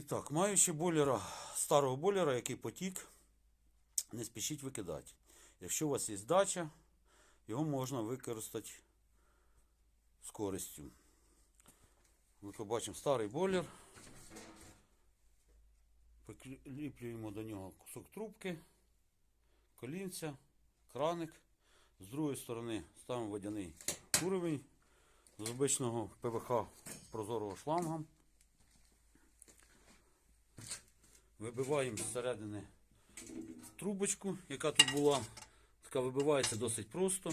І так, маючи бойлера, старого бойлера, який потік, не спішіть викидати. Якщо у вас є дача, його можна використати з користю. Ми побачимо старий бойлер. Прикріплюємо до нього кусок трубки, колінця, краник. З другої сторони ставимо водяний уровень з обичного ПВХ прозорого шланга. Вибиваємо зсередини трубочку, яка тут була. Така вибивається досить просто.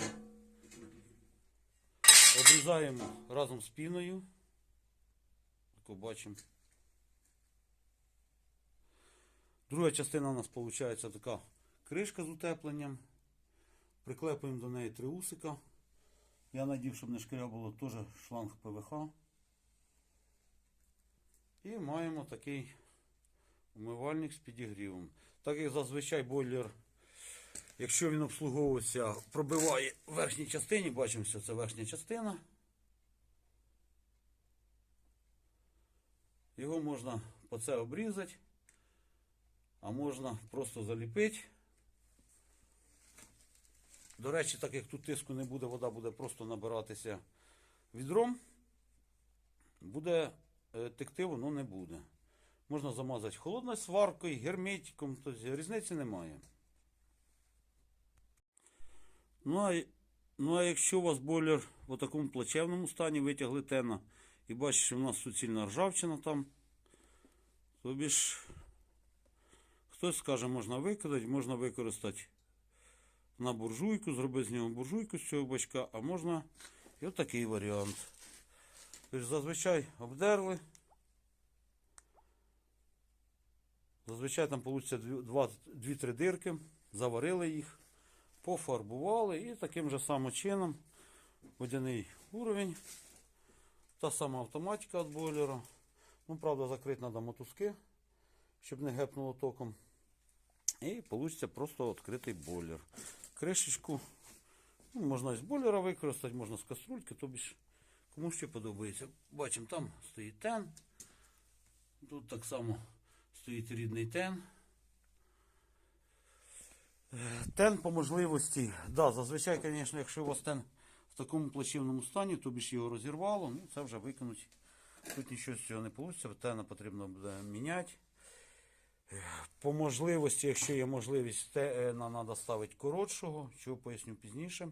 Обрізаємо разом з піною. Таку бачимо. Друга частина у нас виходить така кришка з утепленням. Приклепуємо до неї три усика. Я надів, щоб не шкрябало теж шланг ПВХ. І маємо такий умивальник з підігрівом. Так як зазвичай бойлер, якщо він обслуговується, пробиває в верхній частині, бачимо, що це верхня частина. Його можна по це обрізати, а можна просто заліпити. До речі, так як тут тиску не буде, вода буде просто набиратися відром, буде е, текти, воно не буде. Можна замазати холодною сваркою, герметиком, тобто різниці немає. Ну а, ну а якщо у вас бойлер в такому плачевному стані, витягли тена і бачите, що в нас суцільна ржавчина там, тобі ж хтось скаже, можна викидати, можна використати на буржуйку, зробити з нього буржуйку з цього бачка, а можна і отакий варіант. Тобто зазвичай обдерли. Зазвичай там вийде 2-3 дирки, заварили їх, пофарбували і таким же самим чином водяний уровень. Та сама автоматика від бойлера. Ну, правда, закрити треба мотузки, щоб не гепнуло током. І вийде просто відкритий бойлер. Кришечку ну, можна з бойлера використати, можна з каструльки, тобі ж кому ще подобається. Бачимо, там стоїть тен. Тут так само стоїть рідний тен. Е, Тен по можливості, да, зазвичай, звісно, якщо у вас тен в такому плачевному стані, тобі ж його розірвало, ну це вже викинуть. Тут нічого з цього не вийде, тена потрібно буде міняти. Е, По можливості, якщо є можливість, тена треба ставити коротшого, що поясню пізніше.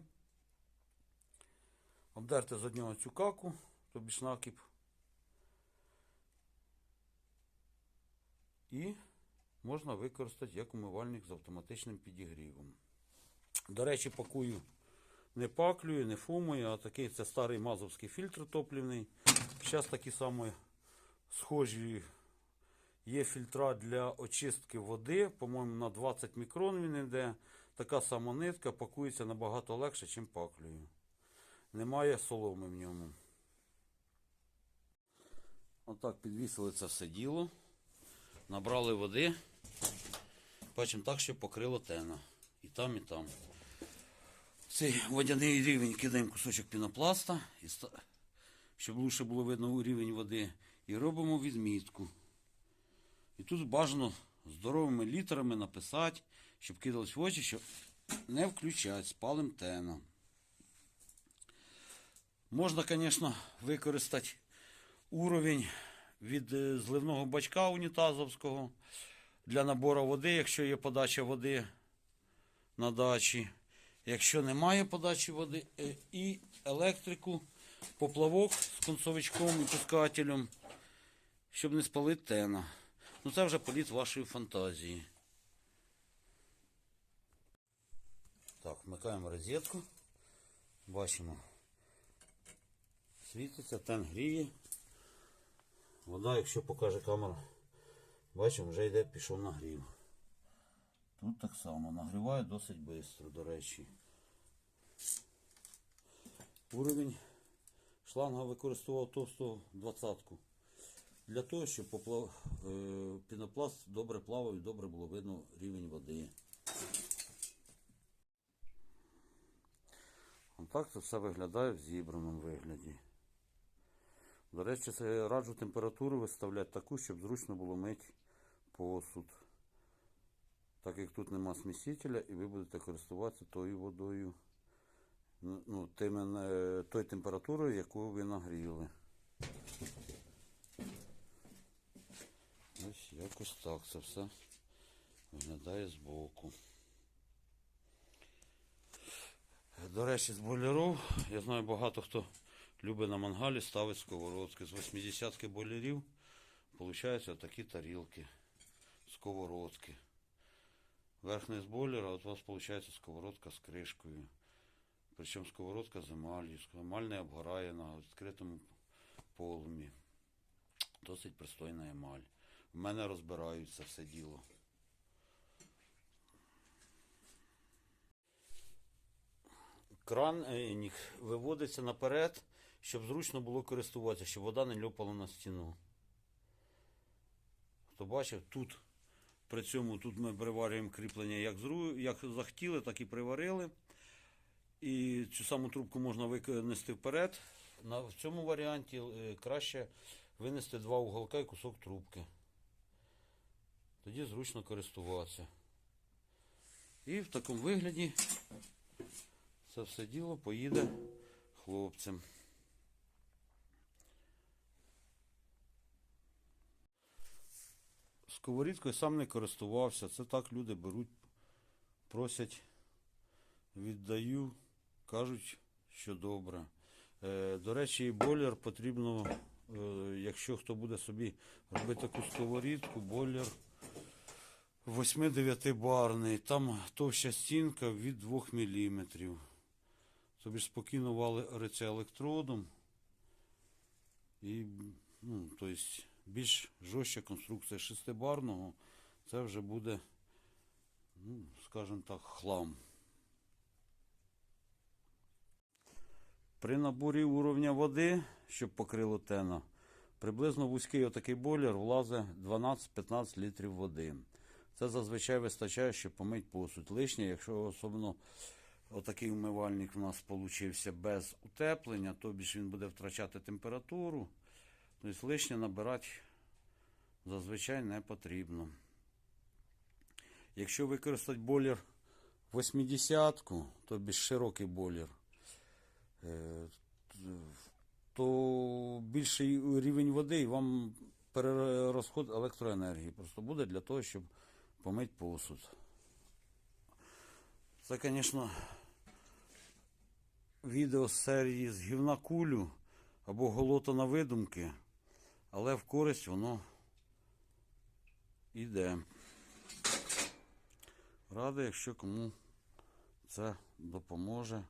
Обдерти з одного цю каку, тобі ж І можна використати як умивальник з автоматичним підігрівом. До речі, пакую не паклюю, не фумою, а такий це старий мазовський фільтр топлівний. Зараз такі самі схожі є фільтра для очистки води. По-моєму, на 20 мікрон він йде. Така сама нитка пакується набагато легше, ніж паклюю. Немає соломи в ньому. Отак підвісили це все діло. Набрали води. Бачимо так, що покрило тена. І там, і там. Цей водяний рівень кидаємо кусочок пінопласта, і ста- щоб лучше було видно рівень води. І робимо відмітку. І тут бажано здоровими літерами написати, щоб кидалось в очі, що не включать, спалим тена. Можна, звісно, використати уровень від е, зливного бачка унітазовського для набору води, якщо є подача води на дачі. Якщо немає подачі води, е, і електрику, поплавок з концовичком і пускателем, щоб не спалити тена. Ну це вже політ вашої фантазії. Так, вмикаємо розетку. Бачимо. Світиться, тен гріє. Вода, якщо покаже камера, бачимо, вже йде, пішов нагрів. Тут так само нагріває досить швидко, до речі. Уровень шланга використовував товсту двадцятку. Для того, щоб поплав... е, пінопласт добре плавав і добре було видно рівень води. Отак це все виглядає в зібраному вигляді. До речі, раджу температуру виставляти таку, щоб зручно було мити посуд. Так як тут нема смісителя, і ви будете користуватися тою водою, ну, ну, тими, е, тою температурою, яку ви нагріли. Ось якось так це все виглядає збоку. До речі, з бойлерів, я знаю багато хто любить на мангалі ставить сковородки. З 80-ки бойлерів получаються такі тарілки, сковородки. Верхний з бойлера, от у вас виходить сковородка з кришкою. Причому сковородка з емалью. Емаль не обгорає на відкритому полумі. Досить пристойна емаль. В мене розбирають це все діло. Кран е, виводиться наперед, щоб зручно було користуватися, щоб вода не льопала на стіну. Хто бачив, тут при цьому тут ми приварюємо кріплення як, зру, як захотіли, так і приварили. І цю саму трубку можна винести вперед. На, в цьому варіанті е, краще винести два уголка і кусок трубки. Тоді зручно користуватися. І в такому вигляді це все діло поїде хлопцям. Сковорідкою сам не користувався. Це так люди беруть, просять, віддаю, кажуть, що добре. Е, до речі, бойлер потрібно, е, якщо хто буде собі робити таку сковорідку, бойлер 8-9 барний. Там товща стінка від 2 мм. Тобі спокійно вариться електродом. І, ну, тобто, більш жорстча конструкція шестибарного, це вже буде, ну, скажімо так, хлам. При наборі уровня води, щоб покрило тено, приблизно вузький отакий бойлер влазить 12-15 літрів води. Це зазвичай вистачає, щоб помити посуд. Лишнє, якщо особливо отакий умивальник у нас получився без утеплення, то більш він буде втрачати температуру. Тобто лишнє набирати зазвичай не потрібно. Якщо використати бойлер 80-ку, то більш широкий бойлер, е, то більший рівень води і вам перерозход електроенергії просто буде для того, щоб помити посуд. Це, звісно, відео з серії з гівна або голота на видумки, але в користь воно йде. Радий, якщо кому це допоможе.